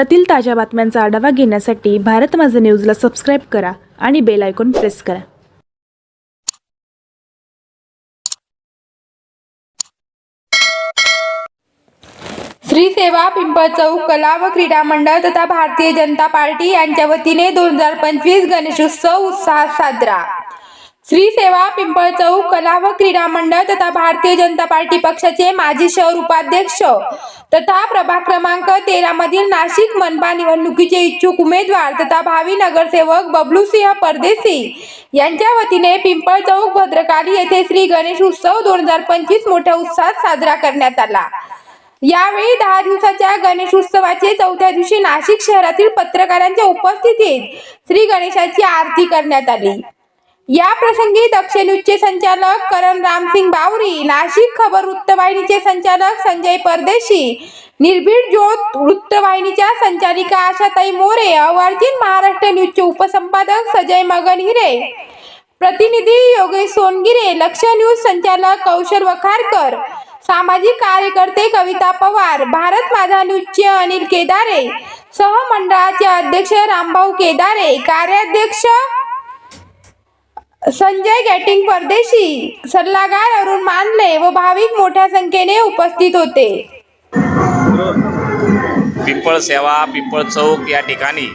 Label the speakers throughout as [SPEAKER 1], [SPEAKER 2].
[SPEAKER 1] त्यातील ताज्या बातम्यांचा आढावा घेण्यासाठी भारत माझं न्यूजला सबस्क्राईब करा आणि बेल आयकॉन प्रेस करा.
[SPEAKER 2] श्री सेवा पिंपळ चौक कला व क्रीडा मंडळ तथा भारतीय जनता पार्टी यांच्या वतीने दोन हजार पंचवीस गणेशोत्सव उत्साहात साजरा. श्री सेवा पिंपळ चौक कला व क्रीडा मंडळ तथा भारतीय जनता पार्टी पक्षाचे माजी शहर उपाध्यक्ष तथा प्रभाग क्रमांक तेरा मधील नाशिक मनपा निवडणुकीचे इच्छुक उमेदवार तथा भावी नगरसेवक बबलूसिंह परदेशी यांच्या वतीने पिंपळ चौक भद्रकाली येथे श्री गणेश उत्सव दोन हजार पंचवीस मोठ्या उत्साहात साजरा करण्यात आला. यावेळी दहा दिवसाच्या गणेश उत्सवाचे चौथ्या दिवशी नाशिक शहरातील पत्रकारांच्या उपस्थितीत श्री गणेशाची आरती करण्यात आली. या प्रसंगी दक्ष न्यूजचे संचालक करण रामसिंग बावरी नाशिक खबर वृत्तवाहिनीचे संचालक संजय परदेशी निर्भीड ज्योत वृत्तवाहिनीच्या संचालिका आशाताई मोरे अवार्जिन महाराष्ट्र न्यूजचे उपसंपादक सजय मगन हिरे प्रतिनिधी योगेश सोनगिरे लक्ष न्यूज संचालक कौशल वखारकर सामाजिक कार्यकर्ते कविता पवार भारत माझा न्यूजचे अनिल केदारे सहमंडळाचे अध्यक्ष रामभाऊ केदारे कार्याध्यक्ष संजय गॅटिंग परदेशी. सल्लागार अरुण मानले व भाविक मोठ्या संख्येने उपस्थित होते.
[SPEAKER 3] पिंपळ सेवा पिंपळ चौक या ठिकाणी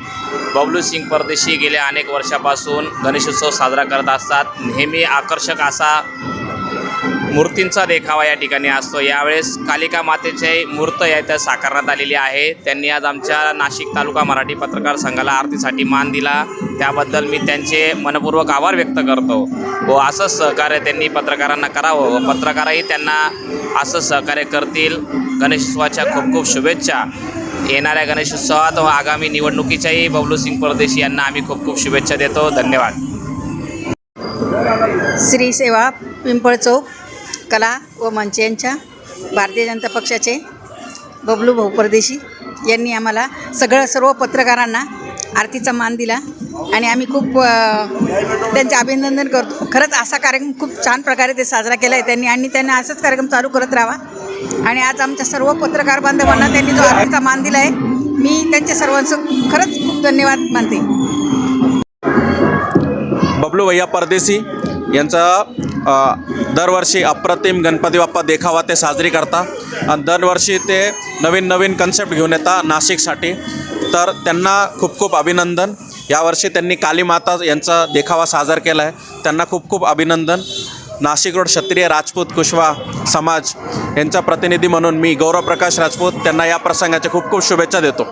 [SPEAKER 3] बबलू सिंग परदेशी गेल्या अनेक वर्षापासून गणेशोत्सव साजरा करत असतात. नेहमी आकर्षक असा मूर्तींचा देखावा या ठिकाणी असतो. यावेळेस कालिका मातेचे मूर्त या इथं साकारण्यात आलेली आहे. त्यांनी आज आमच्या नाशिक तालुका मराठी पत्रकार संघाला आरतीसाठी मान दिला. त्याबद्दल मी त्यांचे मनपूर्वक आभार व्यक्त करतो व असंच सहकार्य त्यांनी पत्रकारांना करावं व पत्रकारही त्यांना असं सहकार्य करतील. गणेशोत्सवाच्या खूप खूप शुभेच्छा. येणाऱ्या गणेशोत्सवात व आगामी निवडणुकीच्याही बबलू सिंग परदेशी यांना आम्ही खूप खूप शुभेच्छा देतो. धन्यवाद.
[SPEAKER 4] श्री सेवा पिंपळ चौक. कला व मंच यांच्या भारतीय जनता पक्षाचे बबलू भाऊ परदेशी यांनी आम्हाला सगळं सर्व पत्रकारांना आरतीचा मान दिला आणि आम्ही खूप त्यांचे अभिनंदन करतो. खरंच असा कार्यक्रम खूप छान प्रकारे ते साजरा केला आहे त्यांनी आणि त्यांना असंच कार्यक्रम चालू करत राहावा. आणि आज आमच्या सर्व पत्रकार बांधवांना त्यांनी जो आरतीचा मान दिला आहे मी त्यांच्या सर्वांचं खरंच खूप धन्यवाद मानते.
[SPEAKER 5] बबलू भैया परदेशी यांचा दरवर्षी अप्रतिम गणपती बाप्पा देखावा ते साजरी करता. आणि दरवर्षी ते नवीन नवीन कन्सेप्ट घेऊन येतात नाशिकसाठी. तर त्यांना खूप खूप अभिनंदन. यावर्षी त्यांनी काली माता यांचा देखावा साजर केला आहे त्यांना खूप खूप अभिनंदन. नाशिक रोड क्षत्रिय राजपूत कुशवा समाज यांचा प्रतिनिधी म्हणून मी गौरव प्रकाश राजपूत त्यांना या प्रसंगाच्या खूप खूप शुभेच्छा देतो.